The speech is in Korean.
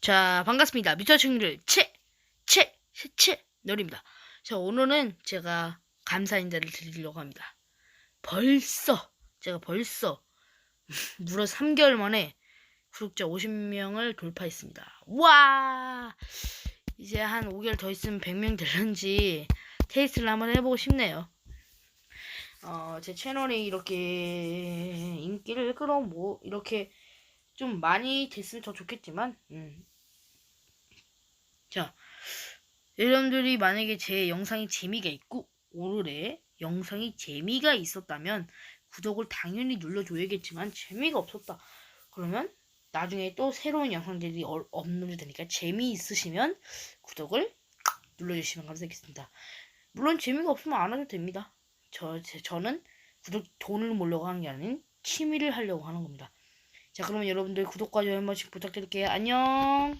자, 반갑습니다. 미터 친구들, 채, 채, 채, 너입니다 자, 오늘은 제가 감사 인사를 드리려고 합니다. 벌써, 제가 벌써, 무려 3개월 만에 구독자 50명을 돌파했습니다. 와! 이제 한 5개월 더 있으면 100명 될런지 테스트를 한번 해보고 싶네요. 어, 제 채널이 이렇게 인기를 끌어 뭐, 이렇게 좀 많이 됐으면 더 좋겠지만, 음. 자, 여러분들이 만약에 제 영상이 재미가 있고, 오늘의 영상이 재미가 있었다면, 구독을 당연히 눌러줘야겠지만, 재미가 없었다. 그러면, 나중에 또 새로운 영상들이 어- 업로드 되니까, 재미있으시면, 구독을 눌러주시면 감사하겠습니다. 물론 재미가 없으면 안 해도 됩니다. 저, 제- 저는 구독, 돈을 모으려고 하는 게 아닌, 취미를 하려고 하는 겁니다. 자, 그러면 여러분들 구독과 좋아요 한 번씩 부탁드릴게요. 안녕!